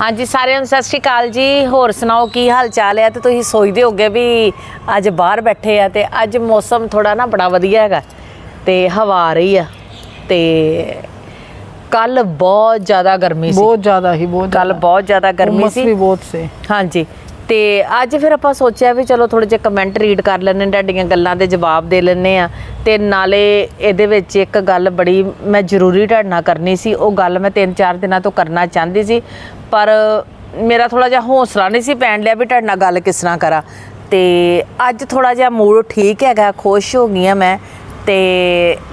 ਹਾਂਜੀ ਸਾਰਿਆਂ ਨੂੰ ਸਤਿ ਸ਼੍ਰੀ ਅਕਾਲ ਜੀ। ਹੋਰ ਸੁਣਾਓ ਕੀ ਹਾਲ ਚਾਲ ਹੈ? ਤੇ ਤੁਸੀਂ ਸੋਚਦੇ ਹੋਗੇ ਵੀ ਅੱਜ ਬਾਹਰ ਬੈਠੇ ਆ ਤੇ ਅੱਜ ਮੌਸਮ ਥੋੜਾ ਨਾ ਬੜਾ ਵਧੀਆ ਹੈਗਾ ਤੇ ਹਵਾ ਆ ਰਹੀ ਆ ਤੇ ਕੱਲ ਬਹੁਤ ਜ਼ਿਆਦਾ ਗਰਮੀ ਸੀ। ਬਹੁਤ ਜ਼ਿਆਦਾ ਹੀ ਬਹੁਤ ਕੱਲ ਬਹੁਤ ਜ਼ਿਆਦਾ ਗਰਮੀ ਸੀ। ਵੀ ਬਹੁਤ ਸੀ। ਹਾਂਜੀ ਤੇ ਅੱਜ ਫਿਰ ਆਪਾਂ ਸੋਚਿਆ ਵੀ ਚਲੋ ਥੋੜੇ ਜਿਹੇ ਕਮੈਂਟ ਰੀਡ ਕਰ ਲੈਣੇ ਤੁਹਾਡੀਆਂ ਗੱਲਾਂ ਦੇ ਜਵਾਬ ਦੇ ਲੈਣੇ ਆ ਤੇ ਨਾਲੇ ਇਹਦੇ ਵਿੱਚ ਇੱਕ ਗੱਲ ਬੜੀ ਮੈਂ ਜ਼ਰੂਰੀ ਨਾਲ ਕਰਨੀ ਸੀ ਉਹ ਗੱਲ ਮੈਂ 3-4 ਦਿਨਾਂ ਤੋਂ ਕਰਨਾ ਚਾਹੁੰਦੀ ਸੀ ਪਰ ਮੇਰਾ ਥੋੜਾ ਜਿਹਾ ਹੌਸਲਾ ਨਹੀਂ ਸੀ ਪੈਣ ਲਿਆ ਵੀ ਨਾਲ ਗੱਲ ਕਿਸ ਤਰ੍ਹਾਂ ਕਰਾਂ। ਤੇ ਅੱਜ ਥੋੜਾ ਜਿਹਾ ਮੂਡ ਠੀਕ ਹੈਗਾ ਖੁਸ਼ ਹੋ ਗਈ ਆ ਮੈਂ। ਤੇ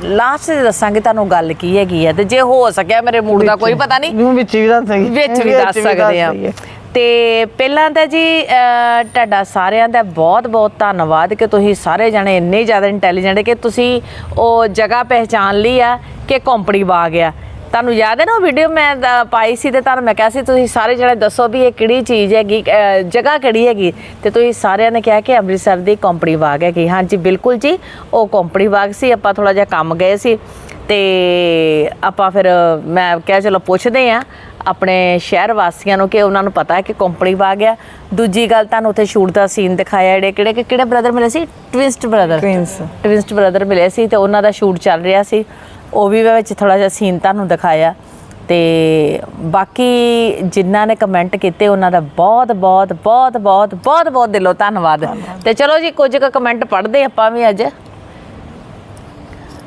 ਲਾਸਟ 'ਚ ਦੱਸਾਂਗੀ ਤੁਹਾਨੂੰ ਗੱਲ ਕੀ ਹੈਗੀ ਆ ਤੇ ਜੇ ਹੋ ਸਕਿਆ ਮੇਰੇ ਮੂਡ ਦਾ ਕੋਈ ਪਤਾ ਨਹੀਂ। ਵਿੱਚ ਵੀ ਦੱਸ ਵਿੱਚ ਵੀ ਦੱਸ ਸਕਦੇ ਆ ਤੇ ਪਹਿਲਾਂ ਤਾਂ ਜੀ ਤੁਹਾਡਾ ਸਾਰਿਆਂ ਦਾ ਬਹੁਤ ਬਹੁਤ ਧੰਨਵਾਦ ਕਿ ਤੁਸੀਂ ਸਾਰੇ ਜਣੇ ਇੰਨੇ ਜ਼ਿਆਦਾ ਇੰਟੈਲੀਜੈਂਟ ਕਿ ਤੁਸੀਂ ਉਹ ਜਗ੍ਹਾ ਪਹਿਚਾਨ ਲਈ ਆ ਕਿ ਕੰਪਨੀ ਬਾਗ ਆ। ਤੁਹਾਨੂੰ ਯਾਦ ਹੈ ਨਾ ਉਹ ਵੀਡੀਓ ਮੈਂ ਪਾਈ ਸੀ ਤੇ ਤੁਹਾਨੂੰ ਮੈਂ ਕਿਹਾ ਸੀ, ਤੁਸੀਂ ਸਾਰੇ ਜਣੇ ਦੱਸੋ ਵੀ ਇਹ ਕਿਹੜੀ ਚੀਜ਼ ਹੈਗੀ ਜਗ੍ਹਾ ਕਿਹੜੀ ਹੈਗੀ? ਤੇ ਤੁਸੀਂ ਸਾਰਿਆਂ ਨੇ ਕਿਹਾ ਕਿ ਅੰਮ੍ਰਿਤਸਰ ਦੀ ਕੰਪਨੀ ਬਾਗ ਹੈਗੀ। ਹਾਂਜੀ, ਬਿਲਕੁਲ ਜੀ, ਉਹ ਕੰਪਨੀ ਬਾਗ ਸੀ, ਆਪਾਂ ਥੋੜਾ ਜਿਹਾ ਕੰਮ ਗਏ ਸੀ ਤੇ ਆਪਾਂ ਫਿਰ ਮੈਂ ਕਿਹਾ ਚਲੋ ਪੁੱਛਦੇ ਆ ਆਪਣੇ ਸ਼ਹਿਰ ਵਾਸੀਆਂ ਨੂੰ ਕਿ ਉਹਨਾਂ ਨੂੰ ਪਤਾ ਹੈ ਕਿ ਕੰਪਨੀ ਆ ਦੂਜੀ ਗੱਲ ਤੁਹਾਨੂੰ ਉੱਥੇ ਸ਼ੂਟ ਦਾ ਸੀਨ ਦਿਖਾਇਆ ਜਿਹੜੇ ਕਿਹੜੇ ਕਿਹੜੇ ਬ੍ਰਦਰ ਮਿਲੇ ਸੀ? Twist brother Twins। Twist brother ਮਿਲੇ ਸੀ ਤੇ ਉਹਨਾਂ ਦਾ ਸ਼ੂਟ ਚੱਲ ਰਿਹਾ ਸੀ। ਉਹ ਵੀ ਵਿੱਚ ਥੋੜਾ ਜਿਹਾ ਸੀਨ ਤੁਹਾਨੂੰ ਦਿਖਾਇਆ। ਤੇ ਬਾਕੀ ਜਿਨ੍ਹਾਂ ਨੇ ਕਮੈਂਟ ਕੀਤੇ ਉਹਨਾਂ ਦਾ ਬਹੁਤ ਬਹੁਤ ਬਹੁਤ ਬਹੁਤ ਬਹੁਤ ਬਹੁਤ ਦਿਲੋਂ ਧੰਨਵਾਦ। ਤੇ ਚਲੋ ਜੀ ਕੁਝ ਕੁ ਕਮੈਂਟ ਪੜ੍ਹਦੇ ਆਪਾਂ ਵੀ ਅੱਜ।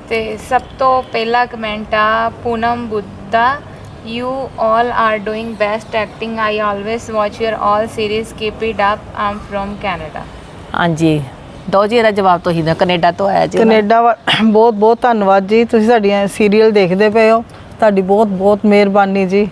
ਤੇ ਸਭ ਤੋਂ ਪਹਿਲਾ ਕਮੈਂਟ ਆ Poonam Buddha you all are doing best acting I always watch your all series keep it up am from Canada ਹਾਂਜੀ। ਦੋ ਜੀ ਇਹਦਾ ਜਵਾਬ ਤੁਸੀਂ ਦਿਓ। ਕੈਨੇਡਾ ਤੋਂ ਆਇਆ ਜੀ। ਕੈਨੇਡਾ ਵਾ- ਬਹੁਤ ਬਹੁਤ ਧੰਨਵਾਦ ਜੀ। ਤੁਸੀਂ ਸਾਡੀਆਂ ਸੀਰੀਅਲ ਦੇਖਦੇ ਪਏ ਹੋ। ਤੁਹਾਡੀ ਬਹੁਤ ਬਹੁਤ ਮਿਹਰਬਾਨੀ ਜੀ।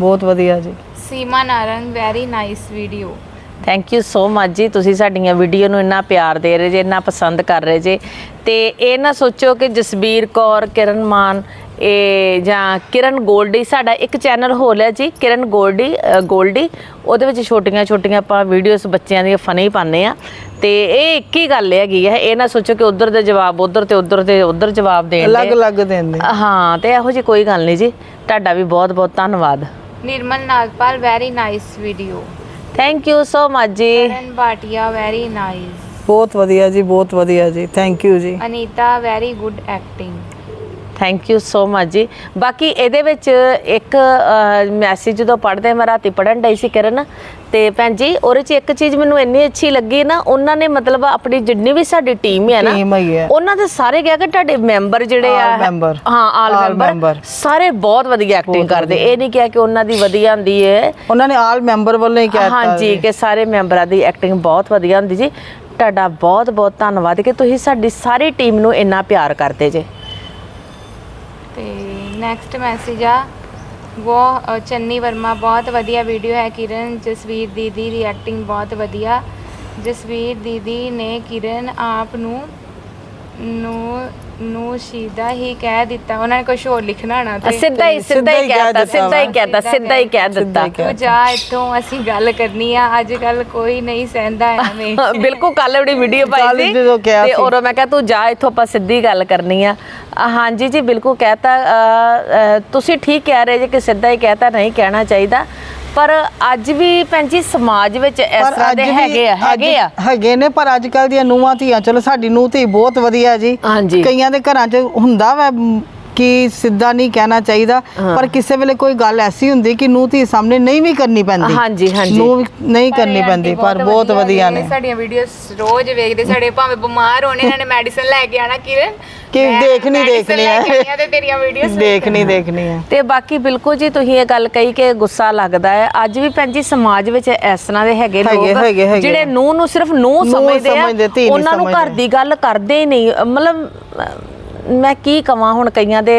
ਬਹੁਤ ਵਧੀਆ ਜੀ। Seema Narang very nice video thank you so much ਜੀ। ਤੁਸੀਂ ਸਾਡੀਆਂ ਵੀਡੀਓ ਨੂੰ ਇੰਨਾ ਪਿਆਰ ਦੇ ਰਹੇ ਜੇ ਇੰਨਾ ਪਸੰਦ ਕਰ ਰਹੇ ਜੇ। ਤੇ ਇਹ ਨਾ ਸੋਚੋ ਕਿ ਜਸਬੀਰ ਕੌਰ ਕਿਰਨ ਮਾਨ ਇਹ ਜਾਂ ਕਿਰਨ ਗੋਲਡੀ ਸਾਡਾ ਇੱਕ ਚੈਨਲ ਹੋ ਲਿਆ ਜੀ ਕਿਰਨ ਗੋਲਡੀ ਗੋਲਡੀ। ਉਹਦੇ ਵਿੱਚ ਛੋਟੀਆਂ ਛੋਟੀਆਂ ਆਪਾਂ ਵੀਡੀਓਜ਼ ਬੱਚਿਆਂ ਦੀਆਂ ਫਨੀ ਪਾਉਂਦੇ ਆ ਤੇ ਇਹ ਇੱਕ ਹੀ ਗੱਲ ਹੈਗੀ ਹੈ ਇਹ ਨਾ ਸੋਚੋ ਕਿ ਉਧਰ ਦੇ ਜਵਾਬ ਉਧਰ ਤੇ ਉਧਰ ਦੇ ਉਧਰ ਜਵਾਬ ਦੇਣ ਦੇ ਅਲੱਗ ਅਲੱਗ ਦਿੰਦੇ ਹਾਂ ਤੇ ਇਹੋ ਜੀ ਕੋਈ ਗੱਲ ਨਹੀਂ ਜੀ। ਤੁਹਾਡਾ ਵੀ ਬਹੁਤ ਬਹੁਤ ਧੰਨਵਾਦ। Nirmal Nagpal very nice video thank you so much ਜੀ ਕਰਨ ਭਾਟੀਆ ਵੈਰੀ ਨਾਈਸ ਬਹੁਤ ਵਧੀਆ ਜੀ ਬਹੁਤ ਵਧੀਆ ਜੀ। ਥੈਂਕ ਯੂ ਜੀ। Anita very good acting thank you so much ਜੀ ਬਾਕੀ ਇਹਦੇ ਵਿੱਚ ਇੱਕ ਮੈਸੇਜ ਜਦੋਂ ਪੜ੍ਹਦੇ ਮੈਂ ਰਾਤੀ ਪੜਨ ਡਈ ਸੀ ਕਰਨ। ਤੇ ਭੈਣ ਜੀ ਉਹਦੇ 'ਚ ਇੱਕ ਚੀਜ਼ ਮੈਨੂੰ ਇੰਨੀ ਅੱਛੀ ਲੱਗੀ ਨਾ ਉਹਨਾਂ ਨੇ ਮਤਲਬ ਆਪਣੀ ਜਿੰਨੀ ਵੀ ਸਾਡੀ ਟੀਮ ਹੈ ਨਾ ਹੈ। ਉਹਨਾਂ ਦੇ ਸਾਰੇ ਕਿਹਾ ਕਿ ਤੁਹਾਡੇ ਮੈਂਬਰ ਜਿਹੜੇ ਆ। ਹਾਂ ਆਲ ਮੈਂਬਰ। ਸਾਰੇ ਬਹੁਤ ਵਧੀਆ ਐਕਟਿੰਗ ਕਰਦੇ। ਇਹ ਨਹੀਂ ਕਿਹਾ ਕਿ ਉਹਨਾਂ ਦੀ ਵਧੀਆ ਹੁੰਦੀ ਹੈ ਉਹਨਾਂ ਨੇ ਆਲ ਮੈਂਬਰ ਵੱਲੋਂ ਹੀ ਕਹਿ ਹਾਂਜੀ ਕਿ ਸਾਰੇ ਮੈਂਬਰਾਂ ਦੀ ਐਕਟਿੰਗ ਬਹੁਤ ਵਧੀਆ ਹੁੰਦੀ ਜੀ। ਤੁਹਾਡਾ ਬਹੁਤ ਬਹੁਤ ਧੰਨਵਾਦ ਕਿ ਤੁਸੀਂ ਸਾਡੀ ਸਾਰੀ ਟੀਮ ਨੂੰ ਇੰਨਾ ਪਿਆਰ ਕਰਦੇ ਜੇ। ਤੇ ਨੈਕਸਟ ਮੈਸੇਜ ਆ। ਉਹ ਚੰਨੀ ਵਰਮਾ, ਬਹੁਤ ਵਧੀਆ ਵੀਡੀਓ ਹੈ ਕਿਰਨ, ਜਸਵੀਰ ਦੀਦੀ ਦੀ ਐਕਟਿੰਗ ਬਹੁਤ ਵਧੀਆ। ਜਸਵੀਰ ਦੀਦੀ ਨੇ ਕਿਰਨ ਆਪ ਨੂੰ ਨੂੰ ਨੂੰ ਸ਼ੀਦਾ ਹੀ ਕਹਿ ਦਿੱਤਾ। ਉਹਨਾਂ ਨੇ ਕੁਝ ਹੋਰ ਲਿਖਣਾ ਨਾ ਤੇ ਸਿੱਧਾ ਹੀ ਸਿੱਧਾ ਹੀ ਕਹਿਤਾ ਸਿੱਧਾ ਹੀ ਕਹਿਤਾ ਸਿੱਧਾ ਹੀ ਕਹਿ ਦਿੱਤਾ। ਤੂੰ ਜਾ ਇੱਥੋਂ ਅਸੀਂ ਗੱਲ ਕਰਨੀ ਆ। ਅੱਜ ਕੱਲ ਕੋਈ ਨਹੀਂ ਸਹਿੰਦਾ ਐਵੇਂ। ਬਿਲਕੁਲ ਕੱਲ ਉਹਦੀ ਵੀਡੀਓ ਪਾਈ ਸੀ ਤੇ। ਔਰ ਮੈਂ ਕਿਹਾ ਤੂੰ ਜਾ ਇੱਥੋਂ ਆਪਾਂ ਸਿੱਧੀ ਗੱਲ ਕਰਨੀ ਆ। ਹਾਂਜੀ ਜੀ ਬਿਲਕੁਲ ਕਹਿਤਾ। ਤੁਸੀਂ ਠੀਕ ਕਹਿ ਰਹੇ ਜੇ ਕਿ ਸਿੱਧਾ ਹੀ ਕਹਿਤਾ ਨਹੀਂ ਕਹਿਣਾ ਚਾਹੀਦਾ। ਪਰ ਅੱਜ ਵੀ ਭੈਣ ਜੀ ਸਮਾਜ ਵਿੱਚ ਇਸ ਪਰ ਤਰ੍ਹਾਂ ਅੱਜ ਦੇ ਵੀ- ਹੈਗੇ ਆ ਹੈਗੇ ਆ ਹੈਗੇ ਨੇ ਪਰ ਅੱਜ ਕੱਲ ਦੀਆਂ ਨੂੰਹਾਂ ਧੀਆਂ ਚਲੋ ਸਾਡੀ ਨੂੰਹ ਧੀ ਬਹੁਤ ਵਧੀਆ ਜੀ ਹਾਂਜੀ। ਕਈਆਂ ਦੇ ਘਰਾਂ 'ਚ ਹੁੰਦਾ ਵਾ ਮ, ਕਿ ਸਿੱਧਾ ਨਹੀਂ ਕਹਿਣਾ ਚਾਹੀਦਾ ਪਰ ਕਿਸੇ ਵੇਲੇ ਕੋਈ ਗੱਲ ਐਸੀ ਹੁੰਦੀ ਕਿ ਨੂੰਹ ਧੀ ਸਾਹਮਣੇ ਨਹੀਂ ਵੀ ਕਰਨੀ ਪੈਂਦੀ। ਹਾਂਜੀ, ਹਾਂਜੀ। ਨੂੰਹ ਵੀ ਨਹੀਂ ਕਰਨੀ ਪੈਂਦੀ ਪਰ ਬਹੁਤ ਵਧੀਆ ਨੇ। ਸਾਡੀਆਂ ਵੀਡੀਓਜ਼ ਰੋਜ਼ ਵੇਖਦੇ ਸਾਡੇ ਭਾਵੇਂ ਬਿਮਾਰ ਹੋਣੇ ਇਹਨਾਂ ਨੇ ਮੈਡੀਸਨ ਲੈ ਕੇ ਆਣਾ ਕਿਰਨ। ਕਿ ਦੇਖਣੀ ਦੇਖਣੀ ਹੈ। ਤੇ ਤੇਰੀਆਂ ਵੀਡੀਓਜ਼ ਦੇਖਣੀ ਦੇਖਣੀ ਹੈ। ਤੇ ਬਾਕੀ ਬਿਲਕੁਲ ਜੀ ਤੁਸੀਂ ਇਹ ਗੱਲ ਕਹੀ ਕਿ ਗੁੱਸਾ ਲੱਗਦਾ ਹੈ। ਅੱਜ ਵੀ ਭੈਣ ਜੀ ਸਮਾਜ ਵਿੱਚ ਇਸ ਤਰ੍ਹਾਂ ਦੇ ਹੈਗੇ ਲੋਕ। ਜਿਹੜੇ ਨੂੰਹ ਨੂੰ ਸਿਰਫ ਨੂੰਹ ਨੂੰਹ ਸਮਝਦੇ ਆ ਉਹਨਾਂ ਨੂੰ ਘਰ। ਦੀ ਗੱਲ ਕਰਦੇ ਹੀ ਨਹੀਂ। ਮਤਲਬ ਮੈਂ ਕੀ ਕਵਾਂ ਹੁਣ ਕਈਆਂ ਦੇ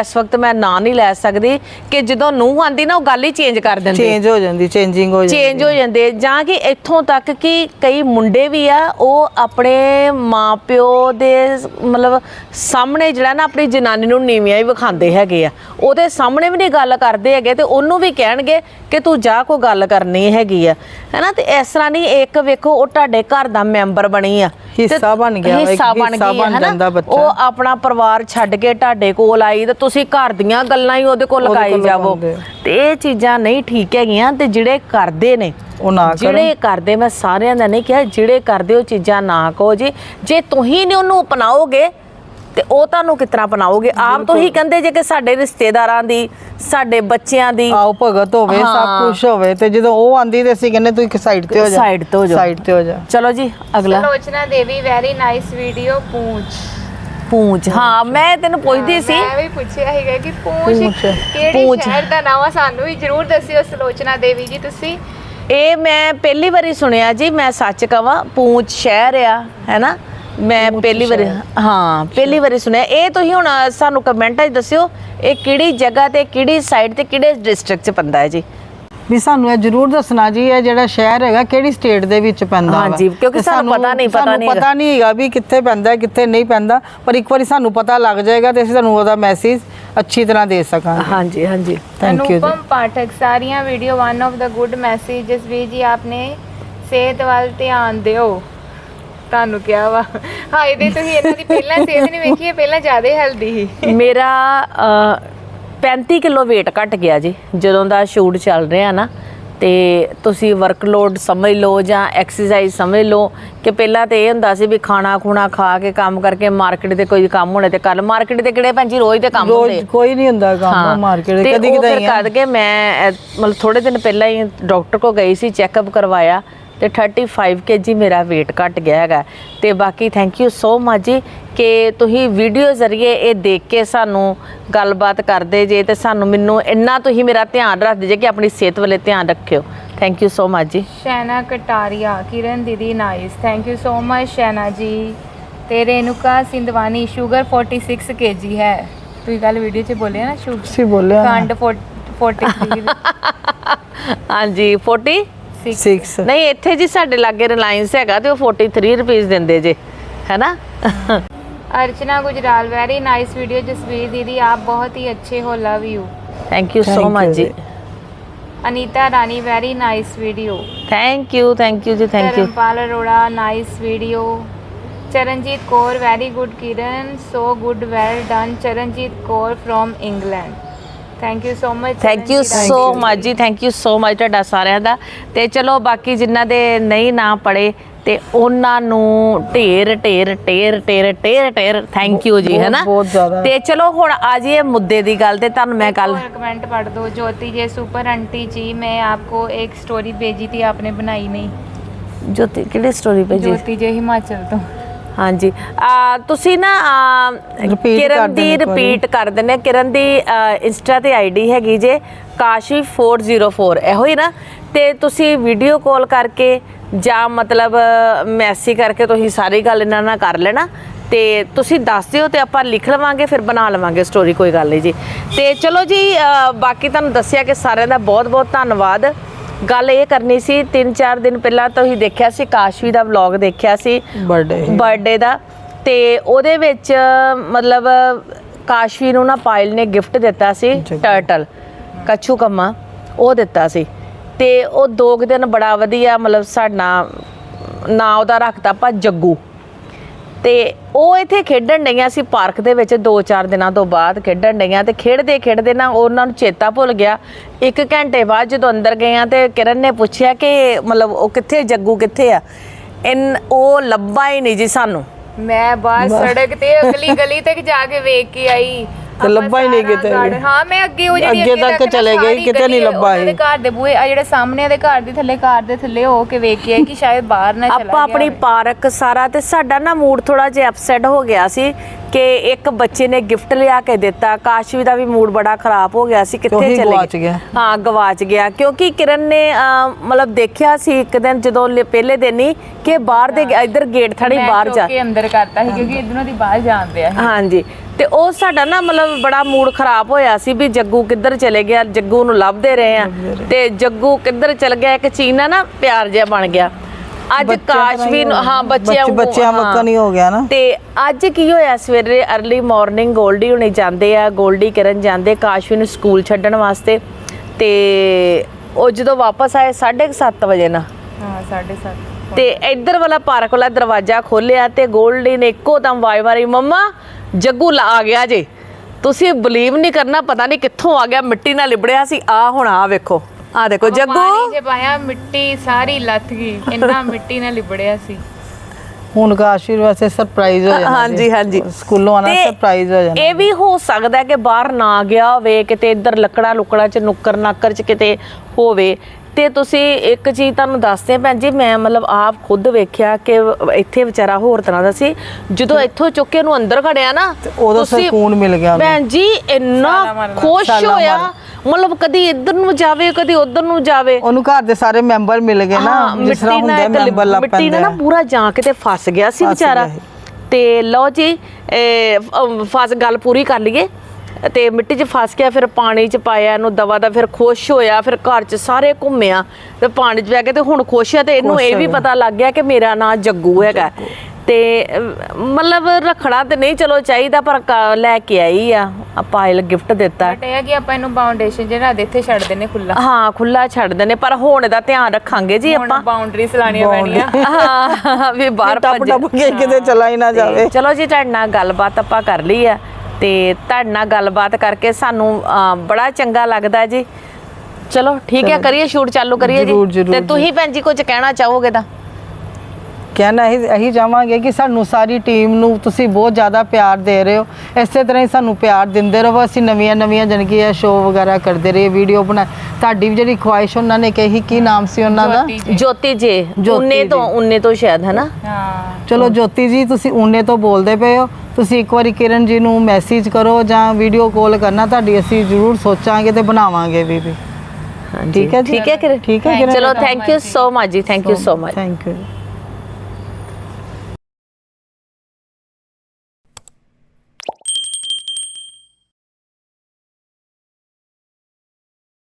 ਇਸ ਵਕਤ ਮੈਂ ਨਾਂ ਨਹੀਂ ਲੈ ਸਕਦੀ ਕਿ ਜਦੋਂ ਨੂੰਹ ਆਂਦੀ ਨਾ ਉਹ ਗੱਲ ਹੀ ਚੇਂਜ ਕਰ ਦਿੰਦੇ। ਚੇਂਜ ਹੋ ਜਾਂਦੀ ਚੇਂਜਿੰਗ ਹੋ ਜਾਂਦੀ। ਚੇਂਜ ਹੋ ਜਾਂਦੇ ਜਾਂ ਕਿ ਇੱਥੋਂ ਤੱਕ ਕਿ ਕਈ ਮੁੰਡੇ ਵੀ ਆ ਉਹ ਆਪਣੇ ਮਾਪਿਓ ਦੇ ਮਤਲਬ ਸਾਹਮਣੇ ਜਿਹੜਾ ਨਾ ਆਪਣੀ ਜਨਾਨੀ ਨੂੰ ਨੀਵੀਆਂ ਹੀ ਵਿਖਾਉਂਦੇ ਹੈਗੇ ਆ। ਉਹਦੇ ਸਾਹਮਣੇ ਵੀ ਨਹੀਂ ਗੱਲ ਕਰਦੇ ਹੈਗੇ ਤੇ ਉਹਨੂੰ ਵੀ ਕਹਿਣਗੇ ਕਿ ਤੂੰ ਜਾ ਕੋਈ ਗੱਲ ਕਰਨੀ ਹੈਗੀ ਆ। ਹੈਨਾ ਤੇ ਇਸ ਤਰ੍ਹਾਂ ਨਹੀਂ ਇੱਕ ਵੇਖੋ ਉਹ ਤੁਹਾਡੇ ਘਰ ਦਾ ਮੈਂਬਰ ਬਣੀ ਆ। ਹਿੱਸਾ ਬਣ ਗਿਆ ਹਿੱਸਾ ਬਣ ਹਿੱਸਾ ਗਈ ਆ, ਬਣ ਹੈਨਾ? ਜਾਂਦਾ ਬੱਚਾ। ਉਹ ਆਪਣਾ ਪਰਿਵਾਰ ਛੱਡ ਕੇ ਤੁਹਾਡੇ ਕੋਲ ਆਈ ਤੇ ਤੁਸੀਂ ਘਰ ਦੀਆਂ ਗੱਲਾਂ ਹੀ ਉਹਦੇ ਕੋਲ ਲਗਾਈ ਜਾਵੋ। ਤੇ ਇਹ ਚੀਜ਼ਾਂ ਨਹੀਂ ਠੀਕ ਹੈਗੀਆਂ ਤੇ ਜਿਹੜੇ ਕਰਦੇ ਨੇ ਉਹ ਨਾ ਕਰਨ। ਜਿਹੜੇ ਕਰਦੇ ਮੈਂ ਸਾਰਿਆਂ ਦਾ ਨਹੀਂ ਕਿਹਾ ਜਿਹੜੇ ਕਰਦੇ ਉਹ ਚੀਜ਼ਾਂ ਨਾ ਕਹੋ ਜੀ। ਜੇ ਤੁਸੀਂ ਨਹੀਂ ਉਹਨੂੰ ਅਪਣਾਓਗੇ ਤੇ ਉਹ ਤੁਹਾਨੂੰ ਕਿਸ ਤਰ੍ਹਾਂ ਅਪਣਾਓਗੇ? ਆਪ ਤੁਸੀਂ ਕਹਿੰਦੇ ਜੇ ਕਿ ਸਾਡੇ ਰਿਸ਼ਤੇਦਾਰਾਂ ਦੀ ਸਾਡੇ ਬੱਚਿਆਂ ਦੀ। ਆਓ ਭਗਤ ਹੋਵੇ ਹਾਂ। ਸਭ ਕੁਝ ਹੋਵੇ ਤੇ ਜਦੋਂ ਉਹ ਆਂਦੀ ਤੇ ਅਸੀਂ ਕਹਿੰਦੇ ਤੂੰ ਇੱਕ ਸਾਈਡ ਤੇ ਹੋ ਜਾ। ਤੇ ਹੋ ਜਾ। ਸਾਈਡ ਤੇ ਹੋ ਜਾ। ਚਲੋ ਜੀ ਅਗਲਾ। Sulochana Devi very nice video Poonch. Poonch ਹਾਂ ਮੈਂ ਤੈਨੂੰ ਪੁੱਛਦੀ ਸੀ। ਮੈਂ ਵੀ ਪੁੱਛਿਆ ਸੀਗਾ ਕਿ ਪੂੰਛ ਪੂੰਛ। ਕਿਹੜੀ ਪੂੰਛ। ਸ਼ਹਿਰ ਦਾ ਨਾਮ ਆ? ਸਾਨੂੰ ਵੀ ਜਰੂਰ ਦੱਸਿਓ ਸਲੋਚਨਾ ਦੇਵੀ ਜੀ ਤੁਸੀਂ। ਇਹ ਮੈਂ ਪਹਿਲੀ ਵਾਰੀ ਸੁਣਿਆ ਜੀ ਮੈਂ ਸੱਚ ਕਵਾਂ ਪੂੰਛ ਸ਼ਹਿਰ ਆ ਹੈਨਾ? ਮੈਂ ਪਹਿਲੀ ਵਾਰੀ ਹਾਂ ਪਹਿਲੀ ਵਾਰੀ ਸੁਣਿਆ। ਇਹ ਤੁਸੀਂ ਹੁਣ ਸਾਨੂੰ ਕਮੈਂਟਾਂ 'ਚ ਦੱਸਿਓ ਇਹ ਕਿਹੜੀ ਜਗ੍ਹਾ ਤੇ ਕਿਹੜੀ ਸਾਈਡ ਤੇ ਕਿਹੜੇ ਡਿਸਟ੍ਰਿਕਟ 'ਚ ਪੈਂਦਾ ਹੈ ਜੀ? ਵੀ ਸਾਨੂੰ ਇਹ ਜ਼ਰੂਰ ਦੱਸਣਾ ਜੀ ਇਹ ਜਿਹੜਾ ਸ਼ਹਿਰ ਹੈਗਾ ਕਿਹੜੀ ਸਟੇਟ ਦੇ ਵਿੱਚ ਪੈਂਦਾ ਵਾ। ਹਾਂਜੀ, ਕਿਉਂਕਿ ਤੇ ਸਾਨੂੰ ਪਤਾ ਨਹੀਂ, ਪਤਾ ਸਾਨੂੰ ਨਹੀਂ ਪਤਾ ਨਹੀਂ ਹੈਗਾ ਵੀ ਕਿੱਥੇ ਪੈਂਦਾ ਹੈ, ਕਿੱਥੇ ਨਹੀਂ ਪੈਂਦਾ ਪਰ ਇੱਕ ਵਾਰੀ ਸਾਨੂੰ ਪਤਾ ਲੱਗ ਜਾਏਗਾ ਤੇ ਅਸੀਂ ਤੁਹਾਨੂੰ ਉਹਦਾ ਮੈਸੇਜ ਅੱਛੀ ਤਰ੍ਹਾਂ ਦੇ ਸਕਾਂਗੇ। ਹਾਂਜੀ ਹਾਂਜੀ। ਥੈਂਕ ਯੂ ਅਨੁਪਮ ਪਾਠਕ ਸਾਰੀਆਂ video one of the good message Jasvir ji ਆਪਨੇ ਸਿਹਤ ਵੱਲ ਧਿਆਨ ਦਿਓ। ਤੁਹਾਨੂੰ ਕਿਹਾ ਵਾ। ਹਾਏ ਦੇ ਤੁਸੀਂ ਇਹਨਾਂ ਦੀ ਪਹਿਲਾਂ ਸਿਹਤ ਨਹੀਂ ਵੇਖੀ ਇਹ ਪਹਿਲਾਂ ਜ਼ਿਆਦਾ ਹੈਲਦੀ ਸੀ। ਮੇਰਾ ਅ, 35 ਕਿਲੋ weight ਘਟ ਗਿਆ ਜੀ। ਜਦੋਂ ਦਾ ਸ਼ੂਟ ਚੱਲ ਰਿਹਾ ਨਾ ਤੇ ਤੁਸੀਂ ਵਰਕਲੋਡ ਸਮਝ ਲਓ ਜਾਂ ਐਕਸਰਸਾਈਜ਼ ਸਮਝ ਲਓ ਕਿ ਪਹਿਲਾਂ ਤੇ ਇਹ ਹੁੰਦਾ ਸੀ ਵੀ ਖਾਣਾ ਖੂਣਾ ਖਾ ਕੇ ਕੰਮ ਕਰਕੇ ਮਾਰਕੀਟ ਤੇ ਕੋਈ ਕੰਮ ਹੋਣੇ ਤੇ ਕੱਲ ਮਾਰਕੀਟ ਤੇ ਕਿਹੜੇ ਭੈਣ ਜੀ ਰੋਜ਼ ਦੇ ਕੰਮ ਹੁੰਦੇ ਰੋਜ਼ ਕੋਈ ਨਹੀਂ ਹੁੰਦਾ ਕੰਮ ਮਾਰਕੀਟ ਤੇ ਕਦੀ ਫਿਰ ਕਦ ਕੇ ਮੈਂ ਮਤਲਬ ਥੋੜੇ ਦਿਨ ਪਹਿਲਾਂ ਹੀ ਡਾਕਟਰ ਕੋ ਗਈ ਸੀ ਚੈੱਕਅਪ ਕਰਵਾਇਆ। ਤੇ 35 ਕੇਜੀ ਮੇਰਾ weight ਘਟ ਗਿਆ ਹੈਗਾ। ਤੇ ਬਾਕੀ ਥੈਂਕ ਯੂ ਸੋ ਮਚ ਜੀ ਕਿ ਤੁਸੀਂ ਵੀਡੀਓ ਜ਼ਰੀਏ ਇਹ ਦੇਖ ਕੇ ਸਾਨੂੰ ਗੱਲਬਾਤ ਕਰਦੇ ਜੇ ਤੇ ਸਾਨੂੰ ਮੈਨੂੰ ਇੰਨਾ ਤੁਸੀਂ ਮੇਰਾ ਧਿਆਨ ਰੱਖਦੇ ਜੇ ਕਿ ਆਪਣੀ ਸਿਹਤ ਵੱਲੇ ਧਿਆਨ ਰੱਖਿਓ। ਥੈਂਕ ਯੂ ਸੋ ਮਚ ਜੀ। ਸ਼ੈਨਾ ਕਟਾਰੀਆ ਕਿਰਨ ਦੀਦੀ nice thank you so much Shaina ji. ਤੇ ਰੇਨੁਕਾ ਸਿੰਧਵਾਨੀ ਸ਼ੂਗਰ 46 kg ਹੈ। ਤੁਸੀਂ ਕੱਲ ਵੀਡੀਓ 'ਚ ਬੋਲਿਆ ਨਾ ਸ਼ੂਗਰ ਤੁਸੀਂ ਬੋਲਿਆ ਖੰਡ 43 ਹਾਂਜੀ 40 6 ਨਹੀਂ ਇੱਥੇ ਜੀ ਸਾਡੇ ਲਾਗੇ ਰਿਲਾਇੰਸ ਹੈਗਾ ਤੇ ਉਹ 43 ਰੁਪਏ ਦਿੰਦੇ ਜੇ ਹੈਨਾ Archana Gujral very nice video Jasvir दीदी आप बहुत ही अच्छे हो love you thank you so Thank much you ਜੀ ਜੀ। Anita Rani very nice video thank you thank you ਜੀ thank you Dharmpal Arora nice video Charanjit Kaur very good Kiran so good well done Charanjit Kaur from England thank you so much thank you so much ਜੀ thank you so much ਤੁਹਾਡਾ ਸਾਰਿਆਂ ਦਾ। ਤੇ ਚਲੋ ਬਾਕੀ ਜਿਨ੍ਹਾਂ ਦੇ ਨਹੀਂ ਨਾ ਪੜੇ ਤੇ ਉਹਨਾਂ ਨੂੰ ਢੇਰ ਢੇਰ ਢੇਰ ਢੇਰ ਢੇਰ ਢੇਰ ਥੈਂਕ ਯੂ ਜੀ ਹੈਨਾ? ਤੇ ਚਲੋ ਹੁਣ ਆ ਜਾਈਏ ਮੁੱਦੇ ਦੀ ਗੱਲ ਤੇ ਤੁਹਾਨੂੰ ਮੈਂ ਕੱਲ ਕਮੈਂਟ ਪੜ ਦੋ ਜੋਤੀ ਜੇ ਸੁਪਰ ਆਂਟੀ ਜੀ ਮੈਂ ਆਪਕੋ ਇੱਕ ਸਟੋਰੀ ਭੇਜੀ ਥੀ ਆਪਨੇ ਬਣਾਈ ਨਹੀਂ। ਜੋਤੀ ਕਿਹੜੀ ਸਟੋਰੀ ਭੇਜੀ? ਜੋਤੀ ਜੀ ਹਿਮਾਚਲ ਤੋਂ। ਹਾਂਜੀ। ਆ ਤੁਸੀਂ ਨਾ ਆ, Repeat ਕਰ ਕਿਰਨ ਦੀ ਦੇਣੀ ਇੱਕ ਵਾਰੀ। ਰਿਪੀਟ ਕਰ ਦਿੰਦੇ ਕਿਰਨ ਦੀ ਇੰਸਟਾ ਤੇ ਆਈਡੀ ਹੈਗੀ ਜੇ ਕਾਸ਼ੀ 404 ਇਹੋ ਹੀ ਨਾ। ਤੇ ਤੁਸੀਂ ਵੀਡੀਓ ਕਾਲ ਕਰਕੇ ਜਾਂ ਮਤਲਬ ਮੈਸੇਜ ਕਰਕੇ ਤੁਸੀਂ ਸਾਰੀ ਗੱਲ ਇਹਨਾਂ ਨਾਲ ਕਰ ਲੈਣਾ। ਤੇ ਤੁਸੀਂ ਦੱਸ ਦਿਓ ਤੇ ਆਪਾਂ ਲਿਖ ਲਵਾਂਗੇ ਫਿਰ ਬਣਾ ਲਵਾਂਗੇ ਸਟੋਰੀ ਕੋਈ ਗੱਲ ਨਹੀਂ ਜੀ। ਤੇ ਚਲੋ ਜੀ ਅ, ਬਾਕੀ ਤੁਹਾਨੂੰ ਦੱਸਿਆ ਕਿ ਸਾਰਿਆਂ ਦਾ ਬਹੁਤ ਬਹੁਤ ਧੰਨਵਾਦ। ਗੱਲ ਇਹ ਕਰਨੀ ਸੀ 3-4 ਦਿਨ ਪਹਿਲਾਂ ਤੁਸੀਂ ਦੇਖਿਆ ਸੀ ਕਾਸ਼ਵੀ ਦਾ ਵਲੌਗ ਦੇਖਿਆ ਸੀ। ਬਰਥਡੇ ਬਰਥਡੇ ਦਾ। ਤੇ ਉਹਦੇ ਵਿੱਚ ਮਤਲਬ ਕਾਸ਼ਵੀ ਨੂੰ ਨਾ ਪਾਇਲ ਨੇ ਗਿਫਟ ਦਿੱਤਾ ਸੀ। ਟਰਟਲ ਕੱਛੂ ਕੰਮਾ ਉਹ ਦਿੱਤਾ ਸੀ। ਤੇ ਉਹ ਦੋ ਦਿਨ ਬੜਾ ਵਧੀਆ ਮਤਲਬ ਸਾਡਾ ਨਾਂ ਉਹਦਾ ਰੱਖਤਾ ਆਪਾਂ ਜੱਗੂ। ਤੇ ਉਹ ਇੱਥੇ ਖੇਡਣ ਡਈਆਂ ਸੀ ਪਾਰਕ ਦੇ ਵਿੱਚ 2-4 ਦਿਨਾਂ ਤੋਂ ਬਾਅਦ ਖੇਡਣ ਡਈਆਂ ਤੇ ਖੇਡਦੇ ਖੇਡਦੇ ਨਾ ਉਹਨਾਂ ਨੂੰ ਚੇਤਾ ਭੁੱਲ ਗਿਆ। ਇੱਕ ਘੰਟੇ ਬਾਅਦ ਜਦੋਂ ਅੰਦਰ ਗਈਆਂ ਤੇ ਕਿਰਨ ਨੇ ਪੁੱਛਿਆ ਕਿ ਮਤਲਬ ਉਹ ਕਿੱਥੇ ਜੱਗੂ ਕਿੱਥੇ ਆ? ਇਨ ਉਹ ਲੱਭਾ ਹੀ ਨਹੀਂ ਜੀ ਸਾਨੂੰ। ਮੈਂ ਬਾਹਰ ਸੜਕ ਤੇ ਅਗਲੀ ਗਲੀ ਤੱਕ ਜਾ ਕੇ ਵੇਖ ਕੇ ਆਈ। ਤੇ ਲੱਭਾ ਹੀ ਨਹੀਂ ਕਿਤੇ ਵੀ। ਹਾਂ ਮੈਂ ਅੱਗੇ ਉਹ ਜਿਹੜੀ ਅੱਗੇ ਤੱਕ ਚਲੇ ਗਏ, ਸਾਰੀ ਕਿਤੇ ਨਹੀਂ ਗਲੀ ਲੱਭਾ ਉਹਨਾਂ ਦੇ ਇਹ। ਘਰ ਦੇ ਬੂਹੇ ਆ ਜਿਹੜੇ ਸਾਹਮਣੇ ਦੇ ਘਰ ਦੇ ਥੱਲੇ ਘਰ ਦੇ ਥੱਲੇ ਹੋ ਕੇ ਵੇਖ ਕੇ ਸ਼ਾਇਦ ਬਾਹਰ ਨਾ ਚਲਾ ਗਿਆ ਆਪਾਂ ਆਪਣੀ ਹੋਵੇ। ਪਾਰਕ ਸਾਰਾ ਤੇ ਸਾਡਾ ਨਾ ਮੂਡ ਥੋੜਾ ਜਿਹਾ ਅਪਸੈਟ ਹੋ ਗਿਆ ਸੀ ਕਿ ਇੱਕ ਬੱਚੇ ਨੇ ਗਿਫਟ ਲਿਆ ਕੇ ਦਿੱਤਾ। ਕਾਸ਼ਵੀ ਦਾ ਵੀ ਮੂਡ ਬੜਾ ਖਰਾਬ ਹੋ ਗਿਆ ਸੀ। ਕਿੱਥੇ ਚਲੇ ਗਵਾਚ ਗਿਆ। ਹਾਂ ਗਵਾਚ ਗਿਆ। ਕਿਉਂਕਿ ਕਿਰਨ ਨੇ ਮਤਲਬ ਦੇਖਿਆ ਸੀ ਇੱਕ ਦਿਨ ਜਦੋਂ ਪਹਿਲੇ ਦਿਨ ਹੀ ਕਿ ਬਾਹਰ ਦੇ ਇੱਧਰ ਗੇਟ ਥੜੀ ਬਾਹਰ ਜਾ ਕੇ ਅੰਦਰ ਕਰਤਾ ਸੀ ਕਿਉਂਕਿ ਇਧਰੋਂ ਦੀ ਬਾਹਰ ਪਿਆ ਸੀ। ਹਾਂਜੀ। ਤੇ ਉਹ ਸਾਡਾ ਨਾ ਮਤਲਬ ਬੜਾ ਮੂਡ ਖਰਾਬ ਹੋਇਆ ਸੀ ਵੀ ਜੱਗੂ ਕਿੱਧਰ ਚਲੇ ਗਿਆ ਜੱਗੂ ਨੂੰ ਲੱਭਦੇ ਰਹੇ ਆ। ਤੇ ਜੱਗੂ ਕਿੱਧਰ ਚਲ ਗਿਆ ਇੱਕ ਚੀਨਾ ਨਾ ਪਿਆਰ ਜਿਹਾ ਬਣ ਗਿਆ। ਅੱਜ ਤਰ੍ਹਾਂ ਕਾਸ਼ਵੀ ਹੀ ਨੂੰ। ਬੱਚਿਆਂ ਬੱਚੇ- ਬੱਚਿਆਂ ਵਾਂਗੂ, ਵਾਂਗੂ ਹੀ। ਗਿਆ ਨਾ। ਤੇ ਅੱਜ ਕੀ ਹੋਇਆ? ਸਵੇਰੇ अर्ਲੀ ਮਾਰਨਿੰਗ ਗੋਲਡੀ ਹੁਣੇ ਜਾਂਦੇ ਆ ਗੋਲਡੀ ਕਰਨ ਜਾਂਦੇ ਕਾਸ਼ਵੀ ਨੂੰ ਸਕੂਲ ਛੱਡਣ ਵਾਸਤੇ। ਤੇ ਉਹ ਜਦੋਂ ਵਾਪਸ ਆਏ 7:30 ਵਜੇ ਨਾ। ਹਾਂ 7:30 ਤੇ ਇੱਧਰ ਵਾਲਾ ਪਾਰਕ ਵਾਲਾ ਦਰਵਾਜ਼ਾ ਖੋਲਿਆ ਤੇ ਗੋਲਡੀ ਨੇ ਇੱਕੋ ਦਮ ਵਾਈ ਮਾਰੀ ਮੰਮਾ ਜੱਗੂ ਆ ਗਿਆ ਜੇ। ਤੁਸੀਂ ਬਲੀਵ ਨਹੀਂ ਕਰਨਾ ਪਤਾ ਨਹੀਂ ਕਿੱਥੋਂ ਆ ਗਿਆ ਮਿੱਟੀ ਨਾਲ ਲਿਬੜਿਆ ਸੀ। ਆ ਹੁਣ ਆ ਵੇਖੋ। ਆ ਦੇਖੋ ਪਾਣੀ ਜੱਗੂ ਜੇ ਪਾਇਆ ਮਿੱਟੀ ਸਾਰੀ ਲੱਥ ਗਈ ਇੰਨਾ ਮਿੱਟੀ ਨਾਲ ਲਿਬੜਿਆ ਸੀ ਹੁਣ ਕਾ ਆਸ਼ੀਰਵਾਦ ਸੇ ਸਰਪ੍ਰਾਈਜ਼ ਹੋ ਜਾਣਾ ਹਾਂਜੀ। ਹਾਂਜੀ। ਸਕੂਲੋਂ ਆਣਾ ਤੇ ਸਰਪ੍ਰਾਈਜ਼ ਹੋ ਜਾਣਾ ਇਹ ਵੀ ਹੋ ਸਕਦਾ ਕਿ ਬਾਹਰ ਨਾ ਗਿਆ ਹੋਵੇ ਕਿਤੇ ਇੱਧਰ ਲੱਕੜਾ ਲੁਕੜਾ ਚ ਨੁੱਕਰ ਨਾਕਰ ਚ ਕਿਤੇ ਹੋਵੇ ਤੇ ਤੁਸੀਂ ਇੱਕ ਚੀਜ਼ ਤੁਹਾਨੂੰ ਦੱਸਦੇ ਭੈਣ ਜੀ ਮੈਂ ਮਤਲਬ ਆਪ ਖੁਦ ਵੇਖਿਆ ਕਿ ਇੱਥੇ ਵਿਚਾਰਾ ਹੋਰ ਤਰ੍ਹਾਂ ਦਾ ਸੀ। ਜਦੋਂ ਇੱਥੋਂ ਚੁੱਕ ਕੇ ਉਹਨੂੰ ਅੰਦਰ ਖੜਿਆ ਨਾ ਉਦੋਂ ਤੁਸੀਂ- ਸਕੂਨ ਮਿਲ ਗਿਆ ਉਹਨੂੰ। ਭੈਣ ਜੀ ਇੰਨਾ ਖੁਸ਼ ਛਾਲਾਂ ਹੋਇਆ। ਮਤਲਬ ਕਦੀ ਇੱਧਰ ਨੂੰ ਜਾਵੇ ਕਦੀ ਉੱਧਰ ਨੂੰ ਜਾਵੇ। ਉਹਨੂੰ ਘਰ ਦੇ ਸਾਰੇ ਮੈਂਬਰ ਮਿਲ ਗਏ ਨਾ ਹਾਂ, ਜਿਸ ਤਰ੍ਹਾਂ ਮਿੱਟੀ ਨਾਲ ਹੁੰਦੇ ਇੱਕ ਮੈਂਬਰ ਲੱਗ ਮਿੱਟੀ ਨਾਲ ਨਾ ਪੈਂਦੇ ਪੂਰਾ ਜਾਂ ਕੇ ਤੇ ਫਸ ਗਿਆ ਸੀ ਫਸ ਵਿਚਾਰਾ। ਗਿਆ ਸੀ। ਤੇ ਲਓ ਜੀ ਇਹ, ਅਮ, ਫਸ ਗੱਲ ਪੂਰੀ ਕਰ ਲਈਏ। ਤੇ ਮਿੱਟੀ 'ਚ ਫਸ ਗਿਆ ਫਿਰ ਪਾਣੀ 'ਚ ਪਾਇਆ ਇਹਨੂੰ ਦਵਾ ਦਾ ਫਿਰ ਖੁਸ਼ ਹੋਇਆ ਫਿਰ ਘਰ 'ਚ ਸਾਰੇ ਘੁੰਮਿਆ ਤੇ ਪਾਣੀ 'ਚ ਪੈ ਕੇ ਤੇ ਹੁਣ ਖੁਸ਼ ਹੈ ਤੇ ਇਹਨੂੰ ਇਹ ਵੀ। ਪਤਾ ਲੱਗ ਗਿਆ ਕਿ ਮੇਰਾ ਨਾਂ ਜੱਗੂ ਹੈਗਾ। ਤੇ ਮਤਲਬ ਰੱਖਣਾ ਤੇ ਨਹੀਂ ਚਲੋ ਚਾਹੀਦਾ ਪਰ ਲੈ ਕੇ ਆਈ ਆ। ਆ ਪਾਇਲ ਗਿਫਟ ਦਿੱਤਾ। ਬਟ ਇਹ ਹੈ ਕਿ ਆਪਾਂ ਇਹਨੂੰ ਬਾਉਂਡੇਸ਼ਨ ਜਿਹੜਾ ਦੇ ਇੱਥੇ ਛੱਡ ਦਿੰਨੇ ਖੁੱਲਾ ਹਾਂ ਖੁੱਲਾ ਛੱਡ ਦਿੰਦੇ ਪਰ ਹੁਣ ਦਾ ਧਿਆਨ ਰੱਖਾਂਗੇ ਜੀ ਹੁਣ ਆਪਾਂ। ਬਾਉਂਡਰੀਜ਼ ਲਾਣੀਆਂ ਪੈਣੀਆਂ। ਹਾਂ ਵੀ ਬਾਹਰ ਟੱਪ ਭੱਜ ਟੱਪ ਕੇ ਕਿਤੇ ਚਲਾ ਹੀ ਨਾ ਜਾਵੇ। ਚਲੋ ਜੀ ਤੁਹਾਡੇ ਨਾਲ ਗੱਲਬਾਤ ਆਪਾਂ ਕਰ ਲਈ ਆ। ਤੇ ਤੁਹਾਡੇ ਨਾਲ ਗੱਲਬਾਤ ਕਰਕੇ ਸਾਨੂੰ ਬੜਾ ਚੰਗਾ ਲੱਗਦਾ ਜੀ। ਚਲੋ ਠੀਕ ਹੈ ਕਰੀਏ ਸ਼ੂਟ ਚਾਲੂ ਕਰੀਏ ਜੀ। ਤੇ। ਤੁਸੀਂ ਭੈਣ ਜੀ ਕੁਝ ਕਹਿਣਾ ਚਾਹੋਗੇ ਤਾਂ? ਕਹਿਣਾ ਇਹੀ ਇਹੀ ਚਾਹਾਂਗੇ ਕਿ ਸਾਨੂੰ ਸਾਰੀ ਟੀਮ ਨੂੰ ਤੁਸੀਂ ਬਹੁਤ ਜ਼ਿਆਦਾ ਪਿਆਰ ਦੇ ਰਹੇ ਹੋ। ਇਸੇ ਤਰ੍ਹਾਂ ਹੀ ਸਾਨੂੰ ਪਿਆਰ ਦਿੰਦੇ ਰਹੋ। ਅਸੀਂ ਨਵੀਆਂ ਨਵੀਆਂ ਜਨਕੀ ਇਹ ਸ਼ੋਅ ਵਗੈਰਾ ਕਰਦੇ ਰਹੇ ਵੀਡੀਓ ਬਣਾ ਤੁਹਾਡੀ ਵੀ ਜਿਹੜੀ ਖੁਆਇਸ਼ ਉਹਨਾਂ ਨੇ ਕਹੀ ਕੀ ਨਾਮ ਸੀ ਉਹਨਾਂ ਦਾ? ਜੋਤੀ ਜੀ। 19 ਤੋਂ 19 ਤੋਂ ਸ਼ਾਇਦ ਹੈ ਨਾ ਹਾਂ। ਚਲੋ ਜੋਤੀ ਜੀ ਤੁਸੀਂ ਊਨੇ ਤੋਂ ਬੋਲਦੇ ਪਏ ਹੋ। ਤੁਸੀਂ ਇੱਕ ਵਾਰੀ ਕਿਰਨ ਜੀ ਨੂੰ ਮੈਸੇਜ ਕਰੋ ਜਾਂ ਵੀਡੀਓ ਕਾਲ ਕਰਨਾ ਤੁਹਾਡੀ ਅਸੀਂ ਜ਼ਰੂਰ ਸੋਚਾਂਗੇ ਤੇ ਬਣਾਵਾਂਗੇ ਵੀ ਵੀ। ਹਾਂਜੀ। ਠੀਕ ਹੈ ਜੀ? ਠੀਕ ਹੈ ਕਿਰਨ। ਠੀਕ ਹੈ ਕਿਰਨ? ਚਲੋ ਥੈਂਕ ਯੂ ਸੋ ਮਚ ਜੀ thank you so much thank you